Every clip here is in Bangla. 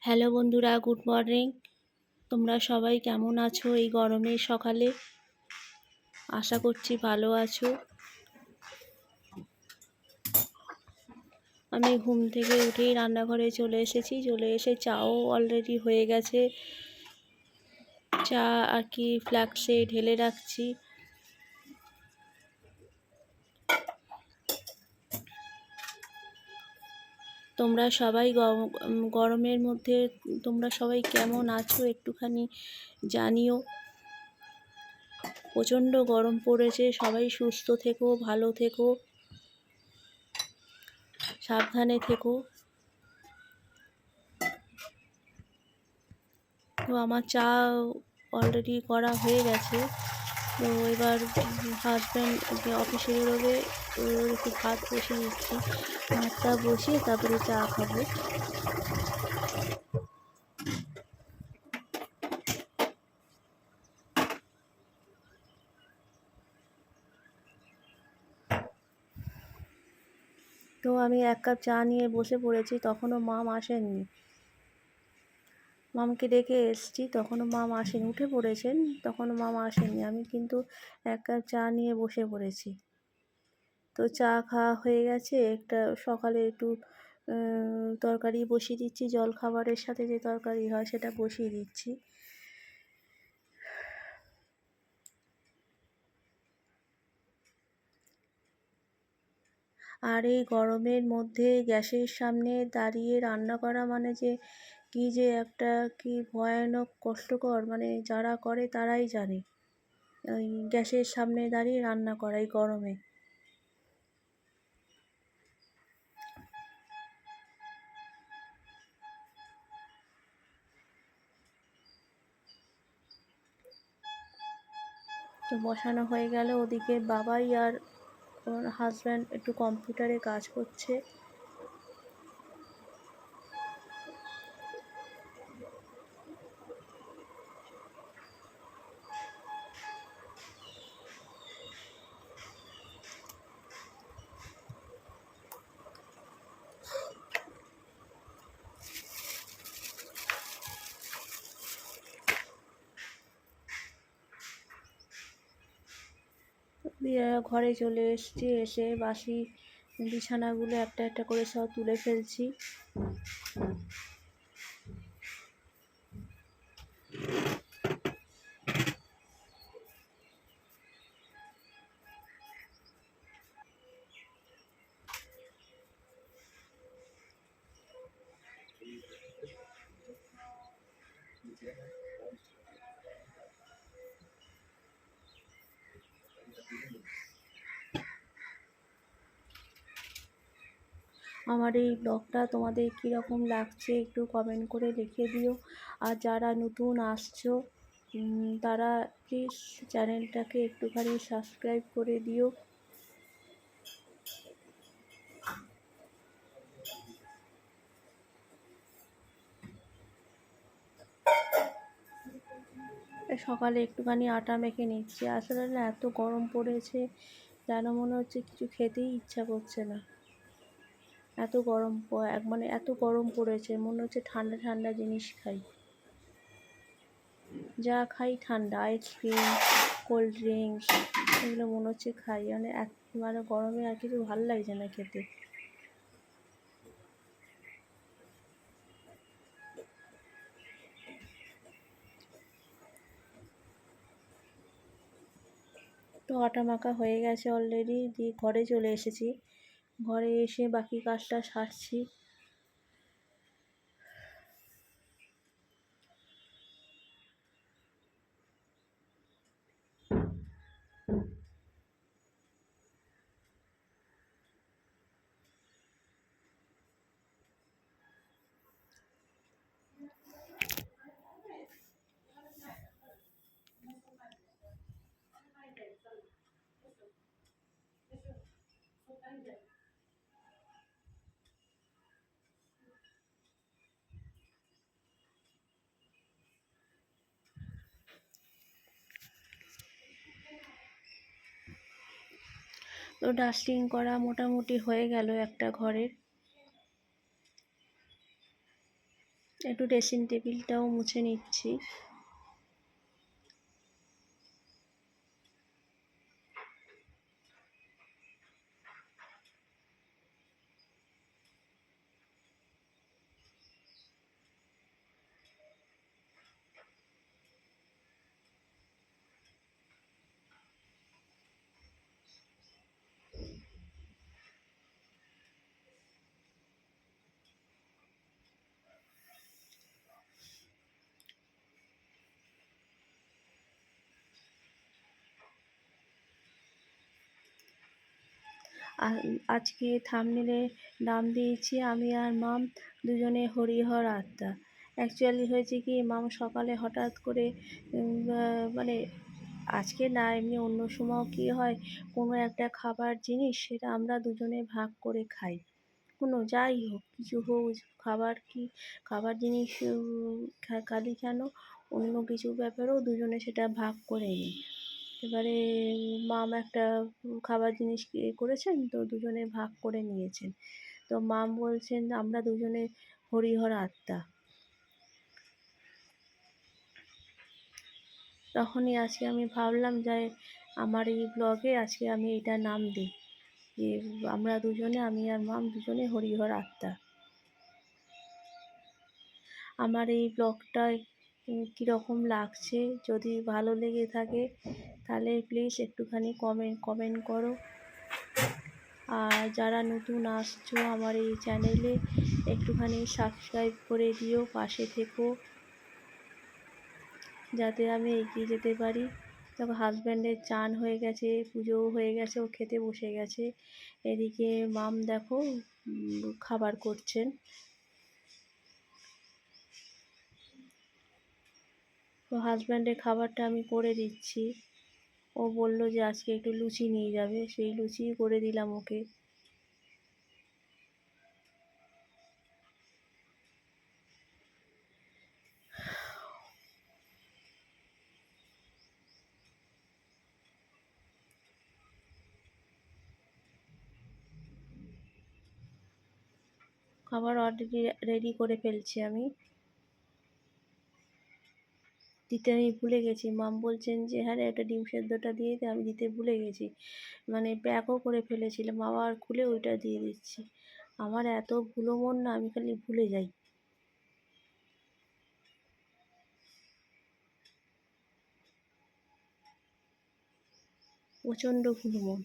হ্যালো বন্ধুরা, গুড মর্নিং। তোমরা সবাই কেমন আছো এই গরমের সকালে? আশা করছি ভালো আছো। আমি ঘুম থেকে উঠেই রান্নাঘরে চলে এসেছি, চলে এসে চাও অলরেডি হয়ে গেছে। চা আর কি ফ্ল্যাক্সে ঢেলে রাখছি। তোমরা সবাই গরমের মধ্যে তোমরা সবাই কেমন আছো একটুখানি জানিও। প্রচণ্ড গরম পড়েছে, সবাই সুস্থ থেকো, ভালো থেকো, সাবধানে থেকো। তো আমার চা অলরেডি করা হয়ে গেছে। তো এবার হাজব্যান্ড অফিসে বেরোবে ওর একটু ভাত বসিয়ে দিচ্ছি। ভাতটা বসিয়ে তারপরে চা খাব। তো আমি এক কাপ চা নিয়ে বসে পড়েছি, তখনও মাম আসেননি। মামকে ডেকে এসছি। তখনও মাম আসেনি। উঠে পড়েছেন, তখনও মাম আসেনি। আমি কিন্তু এক চা নিয়ে বসে পড়েছি। তো চা খাওয়া হয়ে গেছে। একটা সকালে একটু তরকারি বসিয়ে দিচ্ছি। জল খাবারের সাথে যে তরকারি হয় সেটা বসিয়ে দিচ্ছি। আর এই গরমের মধ্যে গ্যাসের সামনে দাঁড়িয়ে রান্না করা মানে যে কী যে একটা কি ভয়ানক, কষ্টকর মানে যারা করে তারাই জানে। ওই গ্যাসের সামনে দাঁড়িয়ে রান্না করা এই গরমে। তো বসানো হয়ে গেল, ওদিকে বাবাই আর ওর হাজব্যান্ড একটু কম্পিউটারে কাজ করছে। দিয়ে ঘরে চলে এসছি এসে বাসি বিছানাগুলো একটা একটা করে সব তুলে ফেলছি। আমার এই ব্লগটা তোমাদের কীরকম লাগছে একটু কমেন্ট করে লিখে দিও। আর যারা নতুন আসছো তারা প্লিজ চ্যানেলটাকে একটুখানি সাবস্ক্রাইব করে দিও। সকালে একটুখানি আটা মেখে নিচ্ছি। আসলে না, এত গরম পড়েছে, যেন মনে হচ্ছে কিছু খেতেই ইচ্ছা করছে না। এত গরম মানে এত গরম পড়েছে, মনে হচ্ছে ঠান্ডা ঠান্ডা জিনিস খাই। যা খাই ঠান্ডা আইসক্রিম কোল্ড ড্রিঙ্কস এগুলো মনে হচ্ছে খাই। মানে এক মানে গরমে আর কিছু ভালো লাগছে না খেতে। তো আটা মাখা হয়ে গেছে অলরেডি দিয়ে ঘরে চলে এসেছি। ঘরে এসে বাকি কাজটা সারছি Thank you. তো ডাস্টিং করা মোটামুটি হয়ে গেল একটা ঘরের। একটু ড্রেসিং টেবিলটাও মুছে নিচ্ছি। আজকে থামনেলে নাম দিয়েছি আমি আর মাম দুজনে হরিহর আত্মা অ্যাকচুয়ালি হয়েছে কি, মাম সকালে হঠাৎ করে মানে আজকে না, এমনি অন্য সময়ও কী হয়, কোনো একটা খাবার জিনিস সেটা আমরা দুজনে ভাগ করে খাই। কোনো যাই হোক, কিছু হোক, খাবার কি, খাবার জিনিস খালি কেন, অন্য কিছু ব্যাপারেও দুজনে সেটা ভাগ করে নিই। এবারে মাম একটা খাবার জিনিস করেছেন, তো দুজনে ভাগ করে নিয়েছেন। তো মাম বলছেন, আমরা দুজনে হরিহর আত্মা। তখনই আজকে আমি ভাবলাম যে, আমার এই ব্লগে আজকে আমি এটা নাম দিই, যে আমরা দুজনে, আমি আর মাম দুজনে হরিহর আত্মা। আমার এই ব্লগটায় কীরকম লাগছে? যদি ভালো লেগে থাকে, তাহলে প্লিজ একটুখানি কমেন্ট কমেন্ট করো। আর যারা নতুন আসছো আমার এই চ্যানেলে একটুখানি সাবস্ক্রাইব করে দিও, পাশে থেকো। যাতে আমি এগিয়ে যেতে পারি। তখন হাজব্যান্ডের চান হয়ে গেছে, পুজোও হয়ে গেছে, ও খেতে বসে গেছে। এদিকে মাম দেখো খাবার করছেন। তো হাজব্যান্ডের খাবারটা আমি করে দিচ্ছি। ও বলল যে আজকে একটু লুচি নিয়ে যাবে, সেই লুচিই করে দিলাম ওকে। খাবার অলরেডি রেডি করে ফেলছি আমি। দিতে আমি ভুলে গেছি। মাম বলছেন যে হ্যাঁ রে, একটা ডিম সেদ্ধটা দিয়ে দে, আমি দিতে ভুলে গেছি। মানে প্যাকও করে ফেলেছিলাম। আবার খুলে ওইটা দিয়ে দিচ্ছি। আমার এত ভুলো মন না, আমি খালি ভুলে যাই। প্রচণ্ড ভুলো মন।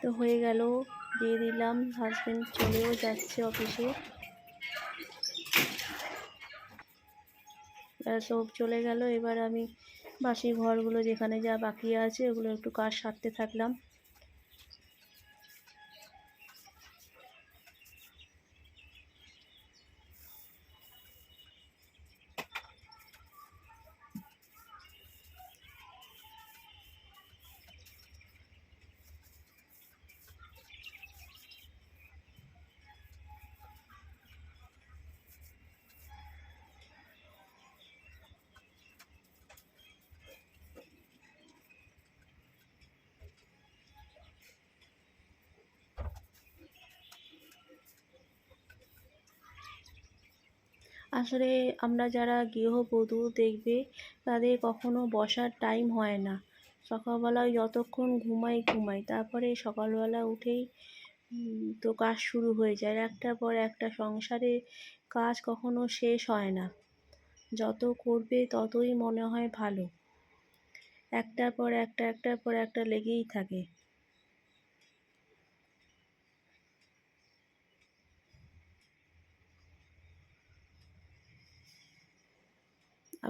তো হয়ে গেল, দিয়ে দিলাম হাজব্যান্ড চলেও যাচ্ছে অফিসে সব চলে গেল, এবার আমি বাসি ঘরগুলো যেখানে যা বাকি আছে, ওগুলো একটু কাজ সারতে থাকলাম। আসলে আমরা যারা গৃহবধূ দেখবে, তাদের কখনো বসার টাইম হয় না। সকালবেলায় যতক্ষণ ঘুমাই ঘুমাই। তারপরে সকালবেলা উঠেই তো কাজ শুরু হয়ে যায়। একটার পর একটা সংসারে কাজ কখনো শেষ হয় না। যত করবে ততই মনে হয় ভালো। একটার পর একটা, একটার পর একটা লেগেই থাকে।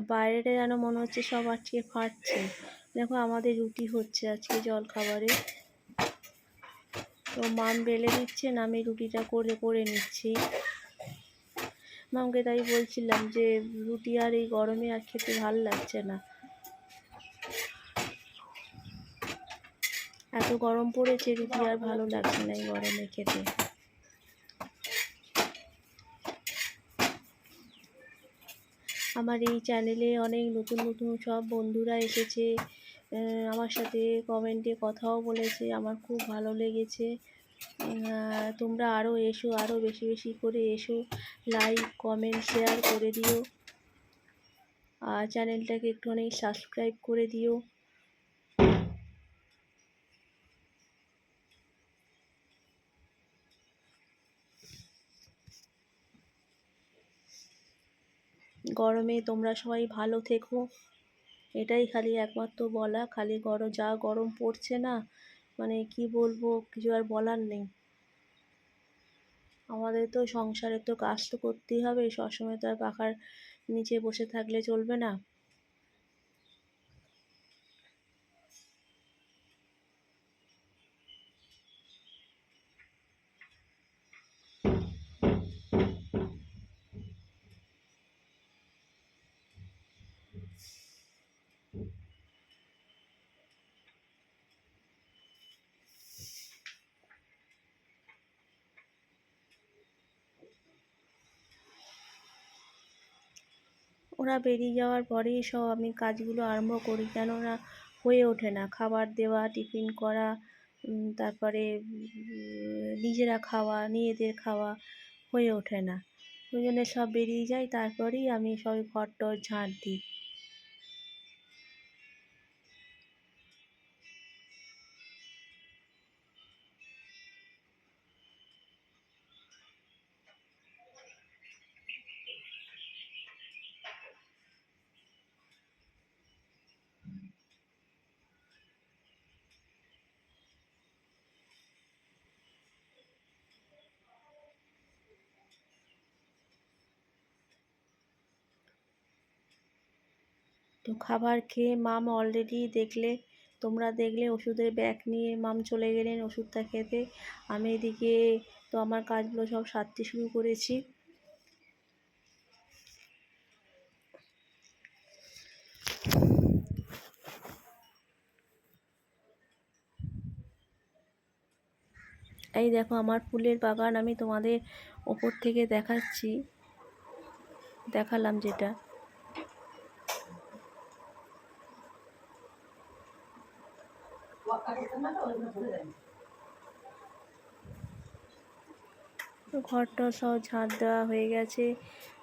বাইরেটা যেন মনে হচ্ছে সব আজকে ফাটছে। দেখো আমাদের রুটি হচ্ছে আজকে জল খাবারে তো মাম বেলে দিচ্ছেন আমি রুটিটা করে করে নিচ্ছি। মামকে তাই বলছিলাম যে, রুটি আর এই গরমে আর খেতে ভালো লাগছে না। এত গরম পড়েছে, রুটি আর ভালো লাগছে না এই গরমে খেতে। আমার এই চ্যানেলে অনেক নতুন নতুন সব বন্ধুরা এসেছে। আমার সাথে কমেন্টে কথাও বলেছে, আমার খুব ভালো লেগেছে। তোমরা আরও এসো আরও বেশি বেশি করে এসো। লাইক কমেন্ট শেয়ার করে দিও। আর চ্যানেলটাকে একটুখানি সাবস্ক্রাইব করে দিও। গরমে তোমরা সবাই ভালো থেকো। এটাই খালি একমাত্র বলা। খালি গরম যা গরম পড়ছে না মানে কি বলব, কিছু আর বলার নেই। আমাদের তো সংসারে তো কাজ তো করতেই হবে, সবসময় তো আর পাখার নিচে বসে থাকলে চলবে না। ওরা বেরিয়ে যাওয়ার পরেই সব আমি কাজগুলো আরম্ভ করি। কেননা হয়ে ওঠে না। খাবার দেওয়া, টিফিন করা তারপরে নিজেরা খাওয়া, নিজেদের খাওয়া হয়ে ওঠে না। ওই জন্য সব বেরিয়ে যায়। তারপরেই আমি সব ঘর টর ঝাঁট দিই। তো খাবার খেয়ে মাম অলরেডি দেখলে, তোমরা দেখলে ওষুধের ব্যাগ নিয়ে মাম চলে গেলেন ওষুধটা খেতে। আমি এদিকে তো আমার কাজগুলো সব সারতে শুরু করেছি। এই দেখো আমার ফুলের বাগান, আমি তোমাদের ওপর থেকে দেখাচ্ছি, দেখালাম যেটা। ঘরটা সব ঝাঁট দেওয়া হয়ে গেছে।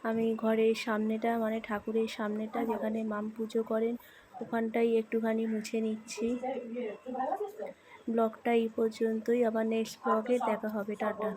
আমি ঘরের সামনেটা মানে ঠাকুরের সামনেটা যেখানে মাম পুজো করেন, ওখানটাই একটুখানি মুছে নিচ্ছি। ব্লগটা এই পর্যন্তই। আবার নেক্সট ব্লগে দেখা হবে। টাটা।